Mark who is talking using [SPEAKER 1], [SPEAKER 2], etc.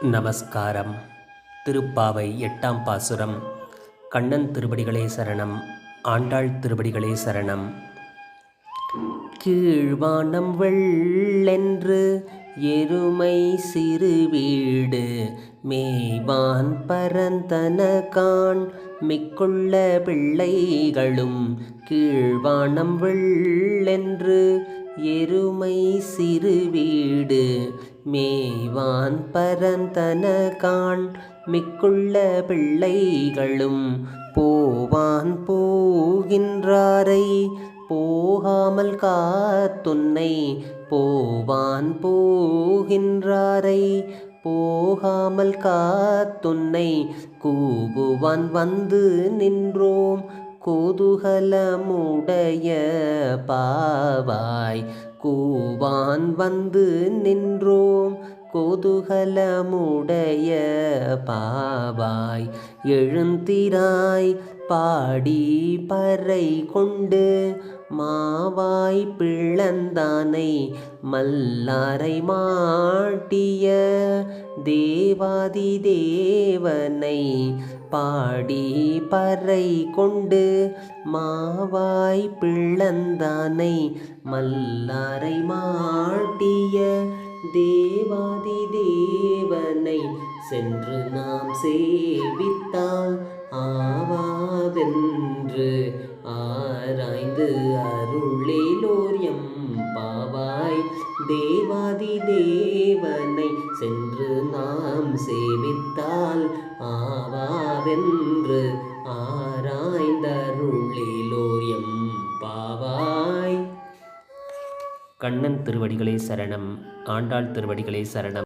[SPEAKER 1] நமஸ்காரம். திருப்பாவை எட்டாம் பாசுரம். கண்ணன் திருப்படிகளே சரணம். ஆண்டாள் திருபடிகளே சரணம். கீழ்வானம் வெள்ளென்று எருமை சிறு வீடு. மேய்வான் பரந்தன மிக்குள்ள பிள்ளைகளும். கீழ்வானம் வெள்ளென்று எருமை சிறு வீடு. மேய்வான் பரந்தன காண் மிக்குள்ள பிள்ளைகளும் போவான் போகின்றாரை. போகாமல் காத்துன்னை போவான் போகின்றாரை. போகாமல் காத்துன்னை கூவுவான் வந்து நின்றோம். கோதுகலமுடைய பாவாய் கூவான் வந்து நின்றோம். கோதுகலமுடைய பாவாய் எழுந்திராய் பாடி பறை கொண்டு மாவாய் பிள்ளந்தானை மல்லாரை மாட்டிய தேவாதி தேவனை பாடி பறை கொண்டு மாவாய் பிள்ளந்தானை மல்லாரை மாட்டிய தேவாதி தேவனை சென்று நாம் சேவித்தால் ஆவாதென்று ஆராய்ந்து அருளேலோர் எம் பாவாய். தேவாதி தேவனை சென்று நாம் சேவித்தால் ஆவாவென்று ஆ கண்ணன் திருவடிகளே சரணம் ஆண்டாள் திருவடிகளே சரணம்.